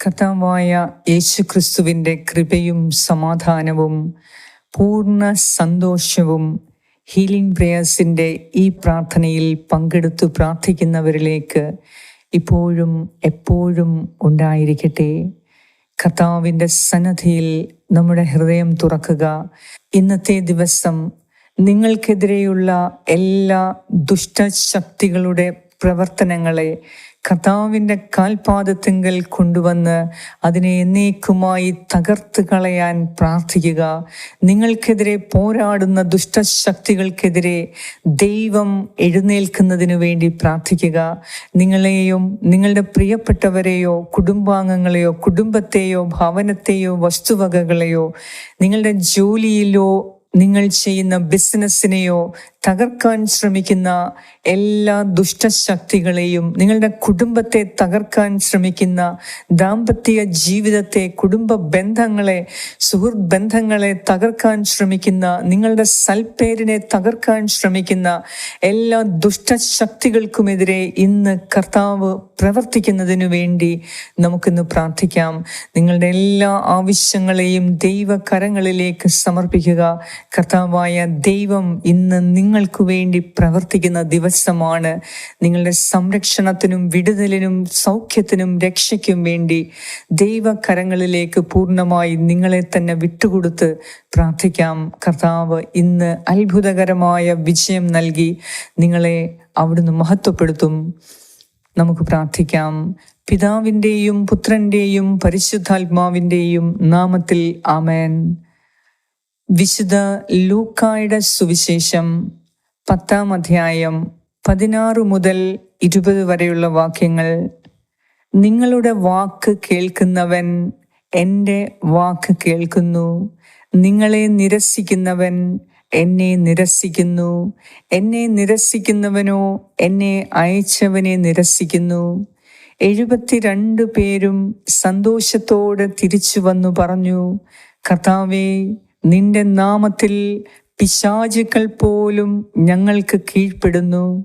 കർത്താവായ യേശു ക്രിസ്തുവിന്റെ കൃപയും സമാധാനവും പൂർണ സന്തോഷവും ഹീലിംഗ് പ്രേയേഴ്സിന്റെ ഈ പ്രാർത്ഥനയിൽ പങ്കെടുത്തു പ്രാർത്ഥിക്കുന്നവരിലേക്ക് ഇപ്പോഴും എപ്പോഴും ഉണ്ടായിരിക്കട്ടെ. കർത്താവിന്റെ സന്നദ്ധിയിൽ നമ്മുടെ ഹൃദയം തുറക്കുക. ഇന്നത്തെ ദിവസം നിങ്ങൾക്കെതിരെയുള്ള എല്ലാ ദുഷ്ടശക്തികളുടെ പ്രവർത്തനങ്ങളെ കർത്താവിന്റെ കാൽപാദത്തിങ്കൽ കൊണ്ടുവന്ന് അതിനെ എന്നേക്കുമായി തകർത്ത് കളയാൻ പ്രാർത്ഥിക്കുക. നിങ്ങൾക്കെതിരെ പോരാടുന്ന ദുഷ്ടശക്തികൾക്കെതിരെ ദൈവം എഴുന്നേൽക്കുന്നതിനു വേണ്ടി പ്രാർത്ഥിക്കുക. നിങ്ങളെയും നിങ്ങളുടെ പ്രിയപ്പെട്ടവരെയോ കുടുംബാംഗങ്ങളെയോ കുടുംബത്തെയോ ഭവനത്തെയോ വസ്തുവകകളെയോ നിങ്ങളുടെ ജോലിയിലോ നിങ്ങൾ ചെയ്യുന്ന ബിസിനസ്സിനെയോ തകർക്കാൻ ശ്രമിക്കുന്ന എല്ലാ ദുഷ്ടശക്തികളെയും നിങ്ങളുടെ കുടുംബത്തെ തകർക്കാൻ ശ്രമിക്കുന്ന ദാമ്പത്യ ജീവിതത്തെ കുടുംബ ബന്ധങ്ങളെ സുഹൃത്ത് ബന്ധങ്ങളെ തകർക്കാൻ ശ്രമിക്കുന്ന നിങ്ങളുടെ സൽപ്പേരിനെ തകർക്കാൻ ശ്രമിക്കുന്ന എല്ലാ ദുഷ്ടശക്തികൾക്കുമെതിരെ ഇന്ന് കർത്താവ് പ്രവർത്തിക്കുന്നതിനു വേണ്ടി നമുക്കിന്ന് പ്രാർത്ഥിക്കാം. നിങ്ങളുടെ എല്ലാ ആവശ്യങ്ങളെയും ദൈവകരങ്ങളിലേക്ക് സമർപ്പിക്കുക. കർത്താവായ ദൈവം ഇന്ന് നിങ്ങൾക്ക് വേണ്ടി പ്രവർത്തിക്കുന്ന ദിവസമാണ്. നിങ്ങളുടെ സംരക്ഷണത്തിനും വിടുതലിനും സൗഖ്യത്തിനും രക്ഷയ്ക്കും വേണ്ടി ദൈവകരങ്ങളിലേക്ക് പൂർണമായി നിങ്ങളെ തന്നെ വിട്ടുകൊടുത്ത് പ്രാർത്ഥിക്കാം. കർത്താവ് ഇന്ന് അത്ഭുതകരമായ വിജയം നൽകി നിങ്ങളെ അവിടുന്ന് മഹത്വപ്പെടുത്തും. നമുക്ക് പ്രാർത്ഥിക്കാം. പിതാവിന്റെയും പുത്രന്റെയും പരിശുദ്ധാത്മാവിന്റെയും നാമത്തിൽ ആമേൻ. വിശുദ്ധ ലൂക്കായുടെ സുവിശേഷം പത്താം അധ്യായം പതിനാറ് മുതൽ ഇരുപത് വരെയുള്ള വാക്യങ്ങൾ. നിങ്ങളുടെ വാക്ക് കേൾക്കുന്നവൻ എന്റെ വാക്ക് കേൾക്കുന്നു. നിങ്ങളെ നിരസിക്കുന്നവൻ എന്നെ നിരസിക്കുന്നു. എന്നെ നിരസിക്കുന്നവനോ എന്നെ അയച്ചവനെ നിരസിക്കുന്നു. എഴുപത്തിരണ്ട് പേരും സന്തോഷത്തോടെ തിരിച്ചു വന്നു പറഞ്ഞു കർത്താവേ നിന്റെ നാമത്തിൽ പിശാചുക്കൾ പോലും ഞങ്ങൾക്ക് കീഴ്പ്പെടുന്നു.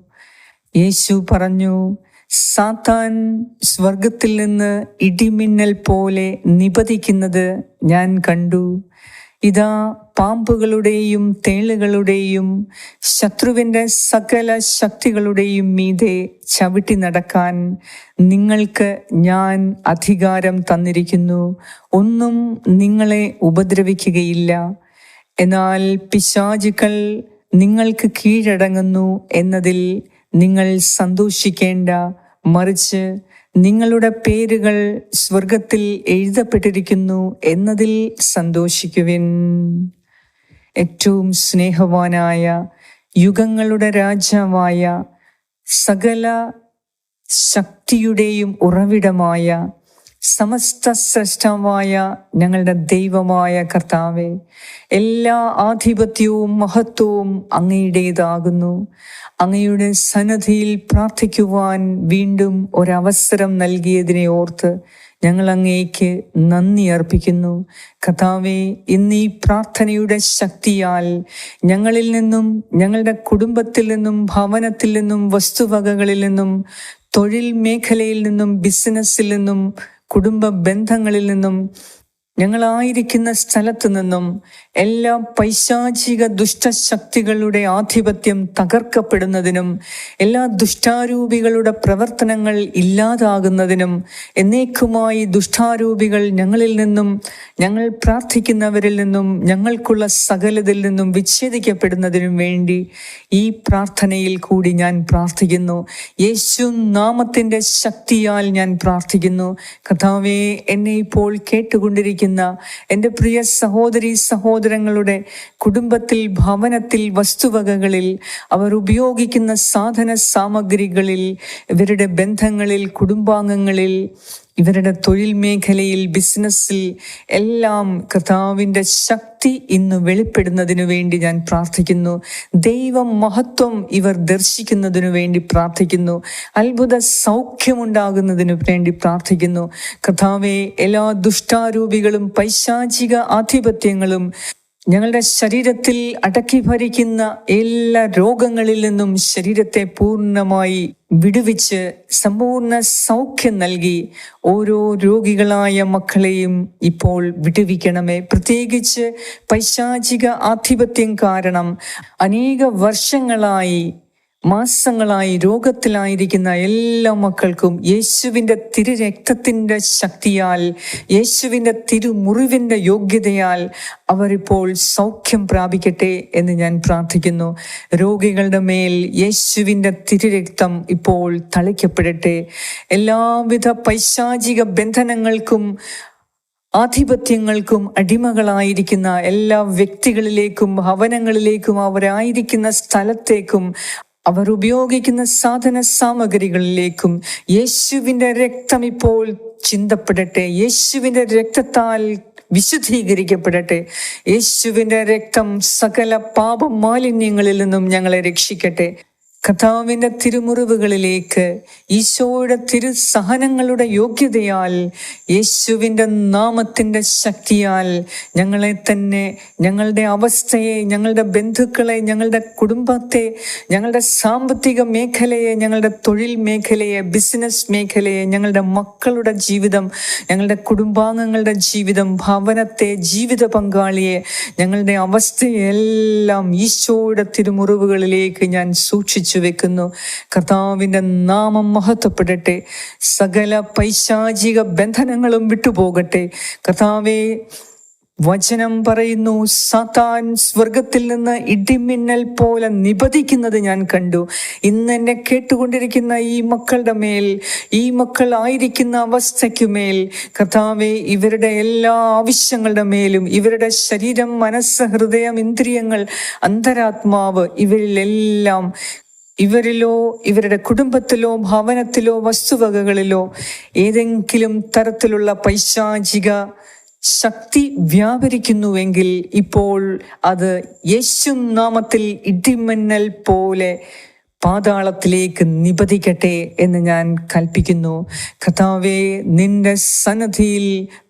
യേശു പറഞ്ഞു സാത്താൻ സ്വർഗത്തിൽ നിന്ന് ഇടിമിന്നൽ പോലെ നിപതിക്കുന്നത് ഞാൻ കണ്ടു. ഇതാ പാമ്പുകളുടെയും തേളുകളുടെയും ശത്രുവിന്റെ സകല ശക്തികളുടെയും മീതെ ചവിട്ടി നടക്കാൻ നിങ്ങൾക്ക് ഞാൻ അധികാരം തന്നിരിക്കുന്നു. ഒന്നും നിങ്ങളെ ഉപദ്രവിക്കുകയില്ല. എന്നാൽ പിശാചുക്കൾ നിങ്ങൾക്ക് കീഴടങ്ങുന്നു എന്നതിൽ നിങ്ങൾ സന്തോഷിക്കേണ്ട. മറിച്ച് നിങ്ങളുടെ പേരുകൾ സ്വർഗത്തിൽ എഴുതപ്പെട്ടിരിക്കുന്നു എന്നതിൽ സന്തോഷിക്കുവിൻ. ഏറ്റവും സ്നേഹവാനായ യുഗങ്ങളുടെ രാജാവായ സകല ശക്തിയുടെയും ഉറവിടമായ സമസ്ത സൃഷ്ടമായ ഞങ്ങളുടെ ദൈവമായ കർത്താവെ എല്ലാ ആധിപത്യവും മഹത്വവും അങ്ങയുടേതാകുന്നു. അങ്ങയുടെ സന്നദ്ധിയിൽ പ്രാർത്ഥിക്കുവാൻ വീണ്ടും ഒരവസരം നൽകിയതിനെ ഓർത്ത് ഞങ്ങൾ അങ്ങേക്ക് നന്ദി അർപ്പിക്കുന്നു. കഥാവെ ഇന്ന് ഈ പ്രാർത്ഥനയുടെ ശക്തിയാൽ ഞങ്ങളിൽ നിന്നും ഞങ്ങളുടെ കുടുംബത്തിൽ നിന്നും ഭവനത്തിൽ നിന്നും വസ്തുവകകളിൽ നിന്നും തൊഴിൽ മേഖലയിൽ നിന്നും ബിസിനസ്സിൽ നിന്നും കുടുംബ ബന്ധങ്ങളിൽ നിന്നും ഞങ്ങളായിരിക്കുന്ന സ്ഥലത്തു നിന്നും എല്ലാ പൈശാചിക ദുഷ്ടശക്തികളുടെ ആധിപത്യം തകർക്കപ്പെടുന്നതിനും എല്ലാ ദുഷ്ടാരൂപികളുടെ പ്രവർത്തനങ്ങൾ ഇല്ലാതാകുന്നതിനും എന്നേക്കുമായി ദുഷ്ടാരൂപികൾ ഞങ്ങളിൽ നിന്നും ഞങ്ങൾ പ്രാർത്ഥിക്കുന്നവരിൽ നിന്നും ഞങ്ങൾക്കുള്ള സകലതിൽ നിന്നും വിച്ഛേദിക്കപ്പെടുന്നതിനും വേണ്ടി ഈ പ്രാർത്ഥനയിൽ കൂടി ഞാൻ പ്രാർത്ഥിക്കുന്നു. യേശു നാമത്തിന്റെ ശക്തിയാൽ ഞാൻ പ്രാർത്ഥിക്കുന്നു. കഥാവേ എന്നെ ഇപ്പോൾ കേട്ടുകൊണ്ടിരിക്കുന്ന എന്റെ പ്രിയ സഹോദരി സഹോദരങ്ങളുടെ കുടുംബത്തിൽ ഭവനത്തിൽ വസ്തുവകകളിൽ അവർ ഉപയോഗിക്കുന്ന സാധന സാമഗ്രികളിൽ ഇവരുടെ ബന്ധങ്ങളിൽ കുടുംബാംഗങ്ങളിൽ ഇവരുടെ തൊഴിൽ മേഖലയിൽ ബിസിനസ്സിൽ എല്ലാം കർത്താവിന്റെ ശക്തി ഇന്ന് വെളിപ്പെടുന്നതിനു വേണ്ടി ഞാൻ പ്രാർത്ഥിക്കുന്നു. ദൈവ മഹത്വം ഇവർ ദർശിക്കുന്നതിനു വേണ്ടി പ്രാർത്ഥിക്കുന്നു. അത്ഭുത സൗഖ്യമുണ്ടാകുന്നതിനു വേണ്ടി പ്രാർത്ഥിക്കുന്നു. കർത്താവെ എല്ലാ ദുഷ്ടാരൂപികളും പൈശാചിക ആധിപത്യങ്ങളും ഞങ്ങളുടെ ശരീരത്തിൽ അടക്കി ഭരിക്കുന്ന എല്ലാ രോഗങ്ങളിൽ നിന്നും ശരീരത്തെ പൂർണമായി വിടുവിച്ച് സമ്പൂർണ സൗഖ്യം നൽകി ഓരോ രോഗികളായ മക്കളെയും ഇപ്പോൾ വിടുവിക്കണമേ. പ്രത്യേകിച്ച് പൈശാചിക ആധിപത്യം കാരണം അനേക വർഷങ്ങളായി മാസങ്ങളായി രോഗത്തിലായിരിക്കുന്ന എല്ലാ മക്കൾക്കും യേശുവിന്റെ തിരുരക്തത്തിന്റെ ശക്തിയാൽ യേശുവിന്റെ തിരുമുറിവിന്റെ യോഗ്യതയാൽ അവരിപ്പോൾ സൗഖ്യം പ്രാപിക്കട്ടെ എന്ന് ഞാൻ പ്രാർത്ഥിക്കുന്നു. രോഗികളുടെ മേൽ യേശുവിന്റെ തിരുരക്തം ഇപ്പോൾ തളിക്കപ്പെടട്ടെ. എല്ലാവിധ പൈശാചിക ബന്ധനങ്ങൾക്കും ആധിപത്യങ്ങൾക്കും അടിമകളായിരിക്കുന്ന എല്ലാ വ്യക്തികളിലേക്കും ഭവനങ്ങളിലേക്കും അവരായിരിക്കുന്ന സ്ഥലത്തേക്കും അവർ ഉപയോഗിക്കുന്ന സാധന സാമഗ്രികളിലേക്കും യേശുവിന്റെ രക്തം ഇപ്പോൾ ചിന്തപ്പെടട്ടെ യേശുവിന്റെ രക്തത്താൽ വിശുദ്ധീകരിക്കപ്പെടട്ടെ യേശുവിന്റെ രക്തം സകല പാപ മാലിന്യങ്ങളിൽ നിന്നും ഞങ്ങളെ രക്ഷിക്കട്ടെ. കഥാവിന്റെ തിരുമുറിവുകളിലേക്ക് ഈശോയുടെ തിരുസഹനങ്ങളുടെ യോഗ്യതയാൽ യേശുവിന്റെ നാമത്തിന്റെ ശക്തിയാൽ ഞങ്ങളെ തന്നെ ഞങ്ങളുടെ അവസ്ഥയെ ഞങ്ങളുടെ ബന്ധുക്കളെ ഞങ്ങളുടെ കുടുംബത്തെ ഞങ്ങളുടെ സാമ്പത്തിക മേഖലയെ ഞങ്ങളുടെ തൊഴിൽ മേഖലയെ ബിസിനസ് മേഖലയെ ഞങ്ങളുടെ മക്കളുടെ ജീവിതം ഞങ്ങളുടെ കുടുംബാംഗങ്ങളുടെ ജീവിതം ഭവനത്തെ ജീവിത പങ്കാളിയെ ഞങ്ങളുടെ അവസ്ഥയെല്ലാം ഈശോയുടെ തിരുമുറിവുകളിലേക്ക് ഞാൻ സൂക്ഷിച്ചു. വെക്കുന്നു. കർത്താവിന്റെ നാമം മഹത്വപ്പെടട്ടെ. സകല പൈശാചിക ബന്ധനങ്ങളും വിട്ടുപോകട്ടെ. കർത്താവെ വചനം പറയുന്നു സാത്താൻ സ്വർഗത്തിൽ നിന്ന് ഇടിമിന്നൽ പോലെ നിപതിക്കുന്നത് ഞാൻ കണ്ടു. ഇന്ന് എന്നെ കേട്ടുകൊണ്ടിരിക്കുന്ന ഈ മക്കളുടെ മേൽ ഈ മക്കൾ ആയിരിക്കുന്ന അവസ്ഥയ്ക്കുമേൽ കർത്താവെ ഇവരുടെ എല്ലാ ആവശ്യങ്ങളുടെ മേലും ഇവരുടെ ശരീരം മനസ്സ് ഹൃദയം ഇന്ദ്രിയങ്ങൾ അന്തരാത്മാവ് ഇവരിലെല്ലാം ഇവരിലോ ഇവരുടെ കുടുംബത്തിലോ ഭവനത്തിലോ വസ്തുവകകളിലോ ഏതെങ്കിലും തരത്തിലുള്ള പൈശാചിക ശക്തി വ്യാപരിക്കുന്നുവെങ്കിൽ ഇപ്പോൾ അത് യേശു നാമത്തിൽ ഇടിമിന്നൽ പോലെ പാതാളത്തിലേക്ക് നിപതിക്കട്ടെ എന്ന് ഞാൻ കൽപ്പിക്കുന്നു. കഥാവേ നിന്റെ സന്നദ്ധിയിൽ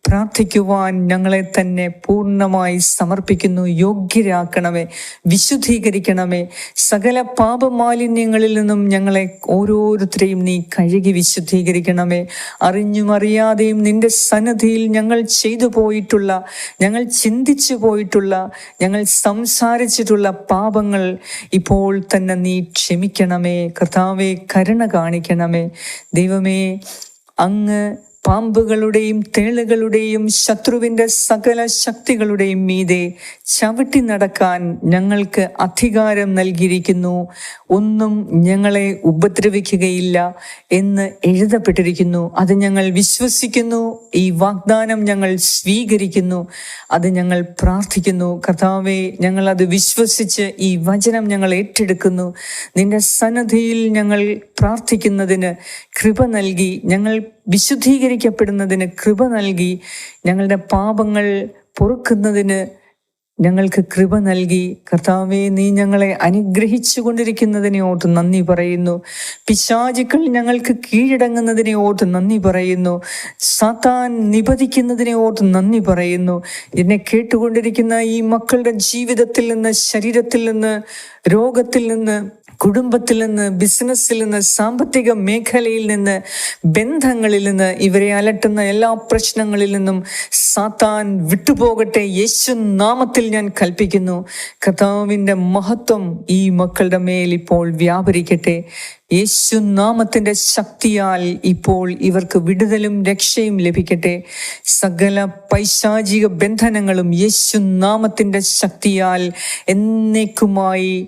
പ്രാർത്ഥിക്കുവാൻ ഞങ്ങളെ തന്നെ പൂർണമായി സമർപ്പിക്കുന്നു. യോഗ്യരാക്കണമേ വിശുദ്ധീകരിക്കണമേ. സകല പാപമാലിന്യങ്ങളിൽ നിന്നും ഞങ്ങളെ ഓരോരുത്തരെയും നീ കഴുകി വിശുദ്ധീകരിക്കണമേ. അറിഞ്ഞും അറിയാതെയും നിന്റെ സന്നദ്ധിയിൽ ഞങ്ങൾ ചെയ്തു പോയിട്ടുള്ള ഞങ്ങൾ ചിന്തിച്ചു പോയിട്ടുള്ള ഞങ്ങൾ സംസാരിച്ചിട്ടുള്ള പാപങ്ങൾ ഇപ്പോൾ തന്നെ നീ ക്ഷമിക്കണമേ. കർത്താവെ കരുണ കാണിക്കണമേ. ദൈവമേ അങ്ങ് പാമ്പുകളുടെയും തേളുകളുടെയും ശത്രുവിന്റെ സകല ശക്തികളുടെയും മീതെ ചവിട്ടി നടക്കാൻ ഞങ്ങൾക്ക് അധികാരം നൽകിയിരിക്കുന്നു. ഒന്നും ഞങ്ങളെ ഉപദ്രവിക്കുകയില്ല എന്ന് എഴുതപ്പെട്ടിരിക്കുന്നു. അത് ഞങ്ങൾ വിശ്വസിക്കുന്നു. ഈ വാഗ്ദാനം ഞങ്ങൾ സ്വീകരിക്കുന്നു. അത് ഞങ്ങൾ പ്രാർത്ഥിക്കുന്നു. കർത്താവെ ഞങ്ങൾ അത് വിശ്വസിച്ച് ഈ വചനം ഞങ്ങൾ ഏറ്റെടുക്കുന്നു. നിന്റെ സന്നദ്ധിയിൽ ഞങ്ങൾ പ്രാർത്ഥിക്കുന്നതിന് കൃപ നൽകി ഞങ്ങൾ വിശുദ്ധീകരിക്കപ്പെടുന്നതിന് കൃപ നൽകി ഞങ്ങളുടെ പാപങ്ങൾ പൊറുക്കുന്നതിന് ഞങ്ങൾക്ക് കൃപ നൽകി. കർത്താവെ നീ ഞങ്ങളെ അനുഗ്രഹിച്ചു കൊണ്ടിരിക്കുന്നതിനെ ഓർത്ത് നന്ദി പറയുന്നു. പിശാചുക്കൾ ഞങ്ങൾക്ക് കീഴടങ്ങുന്നതിനെ ഓർത്ത് നന്ദി പറയുന്നു. സാത്താൻ നിപതിക്കുന്നതിനെ ഓർത്ത് നന്ദി പറയുന്നു. എന്നെ കേട്ടുകൊണ്ടിരിക്കുന്ന ഈ മക്കളുടെ ജീവിതത്തിൽ നിന്ന് ശരീരത്തിൽ നിന്ന് രോഗത്തിൽ നിന്ന് കുടുംബത്തിൽ നിന്ന് ബിസിനസ്സിൽ നിന്ന് സാമ്പത്തിക മേഖലയിൽ നിന്ന് ബന്ധങ്ങളിൽ നിന്ന് ഇവരെ അലട്ടുന്ന എല്ലാ പ്രശ്നങ്ങളിൽ നിന്നും സാത്താൻ വിട്ടുപോകട്ടെ യേശു നാമത്തിൽ ഞാൻ കൽപ്പിക്കുന്നു. കർത്താവിന്റെ മഹത്വം ഈ മക്കളുടെ മേൽ ഇപ്പോൾ വ്യാപരിക്കട്ടെ. യേശു നാമത്തിന്റെ ശക്തിയാൽ ഇപ്പോൾ ഇവർക്ക് വിടുതലും രക്ഷയും ലഭിക്കട്ടെ. സകല പൈശാചിക ബന്ധനങ്ങളും യേശു നാമത്തിന്റെ ശക്തിയാൽ എന്നേക്കുമായി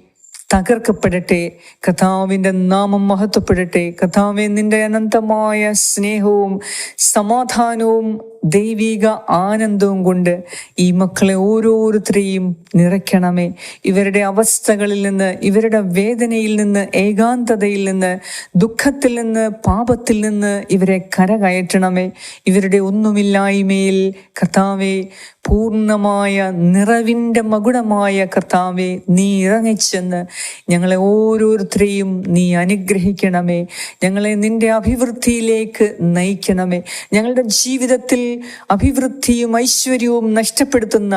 തകർക്കപ്പെടട്ടെ. കഥാവിന്റെ നാമം മഹത്വപ്പെടട്ടെ. കഥാവെ നിന്റെ അനന്തമായ സ്നേഹവും സമാധാനവും ദൈവിക ആനന്ദവും കൊണ്ട് ഈ മക്കളെ ഓരോരുത്തരെയും നിറയ്ക്കണമേ. ഇവരുടെ അവസ്ഥകളിൽ നിന്ന് ഇവരുടെ വേദനയിൽ നിന്ന് ഏകാന്തതയിൽ നിന്ന് ദുഃഖത്തിൽ നിന്ന് പാപത്തിൽ നിന്ന് ഇവരെ കരകയറ്റണമേ. ഇവരുടെ ഒന്നുമില്ലായ്മയിൽ കർത്താവെ പൂർണമായ നിറവിന്റെ മകുടമായ കർത്താവെ നീ ഇറങ്ങിച്ചെന്ന് ഞങ്ങളെ ഓരോരുത്തരെയും നീ അനുഗ്രഹിക്കണമേ. ഞങ്ങളെ നിന്റെ അഭിവൃദ്ധിയിലേക്ക് നയിക്കണമേ. ഞങ്ങളുടെ ജീവിതത്തിൽ അഭിവൃദ്ധിയും ഐശ്വര്യവും നഷ്ടപ്പെടുത്തുന്ന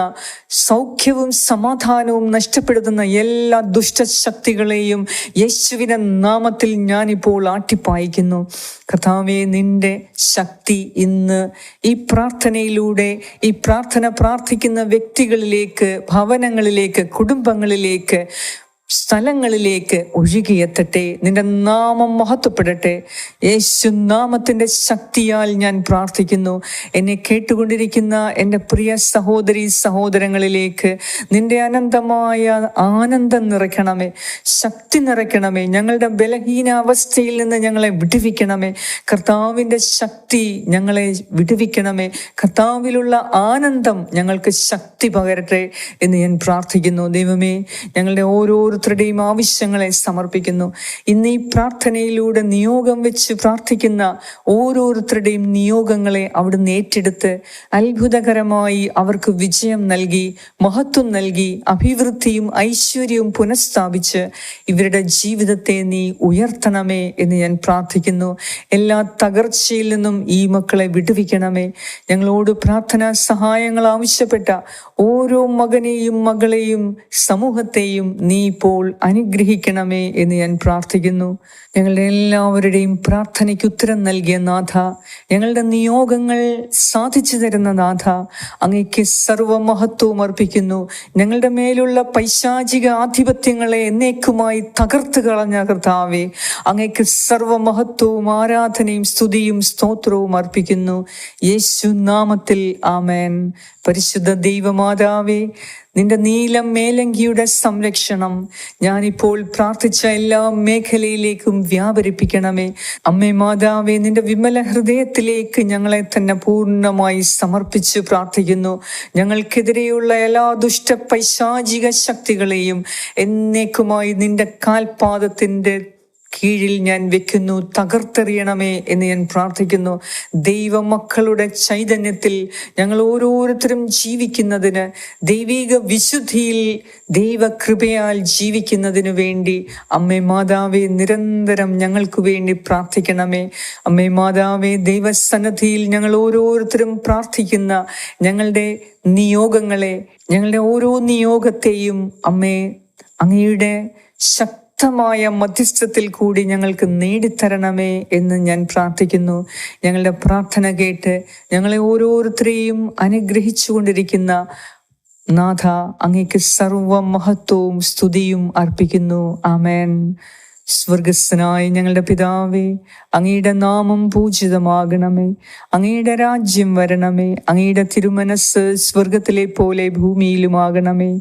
സൗഖ്യവും സമാധാനവും നഷ്ടപ്പെടുത്തുന്ന എല്ലാ ദുഷ്ടശക്തികളെയും യേശുവിനെ നാമത്തിൽ ഞാനിപ്പോൾ ആട്ടിപ്പായിക്കുന്നു. കർത്താവെ നിന്റെ ശക്തി ഇന്ന് ഈ പ്രാർത്ഥനയിലൂടെ ഈ പ്രാർത്ഥന പ്രാർത്ഥിക്കുന്ന വ്യക്തികളിലേക്ക് ഭവനങ്ങളിലേക്ക് കുടുംബങ്ങളിലേക്ക് സ്ഥലങ്ങളിലേക്ക് ഒഴുകിയെത്തട്ടെ. നിന്റെ നാമം മഹത്വപ്പെടട്ടെ. യേശു നാമത്തിന്റെ ശക്തിയാൽ ഞാൻ പ്രാർത്ഥിക്കുന്നു. എന്നെ കേട്ടുകൊണ്ടിരിക്കുന്ന എന്റെ പ്രിയ സഹോദരി സഹോദരങ്ങളിലേക്ക് നിന്റെ അനന്തമായ ആനന്ദം നിറയ്ക്കണമേ. ശക്തി നിറയ്ക്കണമേ. ഞങ്ങളുടെ ബലഹീന അവസ്ഥയിൽ നിന്ന് ഞങ്ങളെ വിടുവിക്കണമേ. കർത്താവിന്റെ ശക്തി ഞങ്ങളെ വിടുവിക്കണമേ. കർത്താവിലുള്ള ആനന്ദം ഞങ്ങൾക്ക് ശക്തി പകരട്ടെ എന്ന് ഞാൻ പ്രാർത്ഥിക്കുന്നു. ദൈവമേ ഞങ്ങളുടെ ഓരോരുത്തരുടെയും ആവശ്യങ്ങളെ സമർപ്പിക്കുന്നു. ഇന്ന് ഈ പ്രാർത്ഥനയിലൂടെ നിയോഗം വെച്ച് പ്രാർത്ഥിക്കുന്ന ഓരോരുത്തരുടെയും നിയോഗങ്ങളെ അവിടുന്ന് ഏറ്റെടുത്ത് അത്ഭുതകരമായി അവർക്ക് വിജയം നൽകി മഹത്വം നൽകി അഭിവൃദ്ധിയും ഐശ്വര്യവും പുനഃസ്ഥാപിച്ച് ഇവരുടെ ജീവിതത്തെ നീ ഉയർത്തണമേ എന്ന് ഞാൻ പ്രാർത്ഥിക്കുന്നു. എല്ലാ തകർച്ചയിൽ നിന്നും ഈ മക്കളെ വിടുവിക്കണമേ. ഞങ്ങളോട് പ്രാർത്ഥനാ സഹായങ്ങൾ ആവശ്യപ്പെട്ട ഓരോ മകനെയും മകളെയും സമൂഹത്തെയും നീ ഇപ്പോൾ അനുഗ്രഹിക്കണമേ എന്ന് ഞാൻ പ്രാർത്ഥിക്കുന്നു. ഞങ്ങളുടെ എല്ലാവരുടെയും പ്രാർത്ഥനയ്ക്ക് ഉത്തരം നൽകിയ നാഥ ഞങ്ങളുടെ നിയോഗങ്ങൾ സാധിച്ചു തരുന്ന നാഥ അങ്ങയ്ക്ക് സർവമഹത്വവും അർപ്പിക്കുന്നു. ഞങ്ങളുടെ മേലുള്ള പൈശാചിക ആധിപത്യങ്ങളെ എന്നേക്കുമായി തകർത്ത് കളഞ്ഞ കർത്താവെ അങ്ങയ്ക്ക് സർവമഹത്വവും ആരാധനയും സ്തുതിയും സ്തോത്രവും അർപ്പിക്കുന്നു. യേശു നാമത്തിൽ ആമേൻ. പരിശുദ്ധ ദൈവമാതാവേ നിന്റെ നീലം മേലങ്കിയുടെ സംരക്ഷണം ഞാനിപ്പോൾ പ്രാർത്ഥിച്ച എല്ലാ മേഖലയിലേക്കും വ്യാപരിപ്പിക്കണമേ. അമ്മേ മാതാവേ നിന്റെ വിമല ഹൃദയത്തിലേക്ക് ഞങ്ങളെ തന്നെ പൂർണമായി സമർപ്പിച്ച് പ്രാർത്ഥിക്കുന്നു. ഞങ്ങൾക്കെതിരെയുള്ള എല്ലാ ദുഷ്ട പൈശാചിക ശക്തികളെയും എന്നേക്കുമായി നിന്റെ കാൽപാദത്തിന്റെ കീഴിൽ ഞാൻ വെക്കുന്നു തകർത്തെറിയണമേ എന്ന് ഞാൻ പ്രാർത്ഥിക്കുന്നു. ദൈവമക്കളുടെ ചൈതന്യത്തിൽ ഞങ്ങൾ ഓരോരുത്തരും ജീവിക്കുന്നതിന് ദൈവിക വിശുദ്ധിയിൽ ദൈവകൃപയാൽ ജീവിക്കുന്നതിനു വേണ്ടി അമ്മേ മാതാവേ നിരന്തരം ഞങ്ങൾക്ക് വേണ്ടി പ്രാർത്ഥിക്കണമേ. അമ്മേ മാതാവേ ദൈവസന്നദ്ധിയിൽ ഞങ്ങൾ ഓരോരുത്തരും പ്രാർത്ഥിക്കുന്ന ഞങ്ങളുടെ നിയോഗങ്ങളെ ഞങ്ങളുടെ ഓരോ നിയോഗത്തെയും അമ്മേ അങ്ങയുടെ ശക്തി ശക്തമായ മധ്യസ്ഥത്തിൽ കൂടി ഞങ്ങൾക്ക് നേടിത്തരണമേ എന്ന് ഞാൻ പ്രാർത്ഥിക്കുന്നു. ഞങ്ങളുടെ പ്രാർത്ഥന കേട്ട് ഞങ്ങളെ ഓരോരുത്തരെയും അനുഗ്രഹിച്ചുകൊണ്ടിരിക്കുന്ന നാഥ അങ്ങേക്ക് സർവ മഹത്വവും സ്തുതിയും അർപ്പിക്കുന്നു. ആമേൻ. സ്വർഗസ്ഥനായ ഞങ്ങളുടെ പിതാവേ അങ്ങയുടെ നാമം പൂജിതമാകണമേ. അങ്ങയുടെ രാജ്യം വരണമേ. അങ്ങയുടെ തിരുമനസ് സ്വർഗത്തിലെ പോലെ ഭൂമിയിലുമാകണമേ.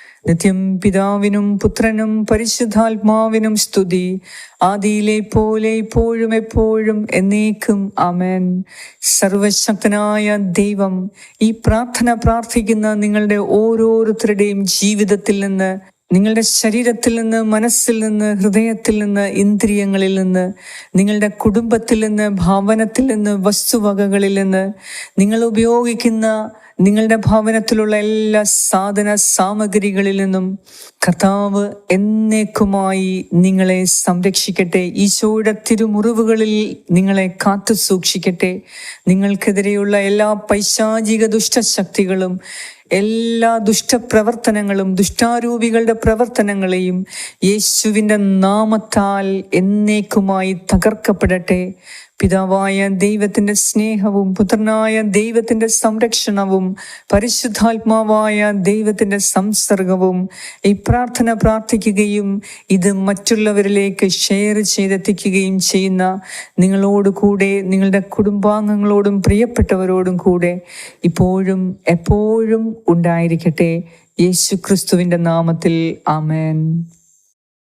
നിത്യം പിതാവിനും പുത്രനും പരിശുദ്ധാത്മാവിനും സ്തുതി. ആദിയിലെ പോലെ ഇപ്പോഴും എപ്പോഴും എന്നേക്കും അമൻ സർവശക്തനായ ദൈവം ഈ പ്രാർത്ഥന പ്രാർത്ഥിക്കുന്ന നിങ്ങളുടെ ഓരോരുത്തരുടെയും ജീവിതത്തിൽ നിന്ന് നിങ്ങളുടെ ശരീരത്തിൽ നിന്ന് മനസ്സിൽ നിന്ന് ഹൃദയത്തിൽ നിന്ന് ഇന്ദ്രിയങ്ങളിൽ നിന്ന് നിങ്ങളുടെ കുടുംബത്തിൽ നിന്ന് ഭവനത്തിൽ നിന്ന് വസ്തുവകകളിൽ നിന്ന് നിങ്ങൾ ഉപയോഗിക്കുന്ന നിങ്ങളുടെ ഭവനത്തിലുള്ള എല്ലാ സാധന സാമഗ്രികളിൽ നിന്നും കർത്താവ് എന്നേക്കുമായി നിങ്ങളെ സംരക്ഷിക്കട്ടെ. ഈശോയുടെ തിരുമുറിവുകളിൽ നിങ്ങളെ കാത്തു സൂക്ഷിക്കട്ടെ. നിങ്ങൾക്കെതിരെയുള്ള എല്ലാ പൈശാചിക ദുഷ്ടശക്തികളും എല്ലാ ദുഷ്ടപ്രവർത്തനങ്ങളും ദുഷ്ടാരൂപികളുടെ പ്രവർത്തനങ്ങളെയും യേശുവിന്റെ നാമത്താൽ എന്നേക്കുമായി തകർക്കപ്പെടട്ടെ. പിതാവായ ദൈവത്തിന്റെ സ്നേഹവും പുത്രനായ ദൈവത്തിന്റെ സംരക്ഷണവും പരിശുദ്ധാത്മാവായ ദൈവത്തിന്റെ സംസർഗവും ഈ പ്രാർത്ഥന പ്രാർത്ഥിക്കുകയും ഇത് മറ്റുള്ളവരിലേക്ക് ഷെയർ ചെയ്തെത്തിക്കുകയും ചെയ്യുന്ന നിങ്ങളോട് കൂടെ നിങ്ങളുടെ കുടുംബാംഗങ്ങളോടും പ്രിയപ്പെട്ടവരോടും കൂടെ ഇപ്പോഴും എപ്പോഴും ഉണ്ടായിരിക്കട്ടെ. യേശു ക്രിസ്തുവിന്റെ നാമത്തിൽ ആമേൻ.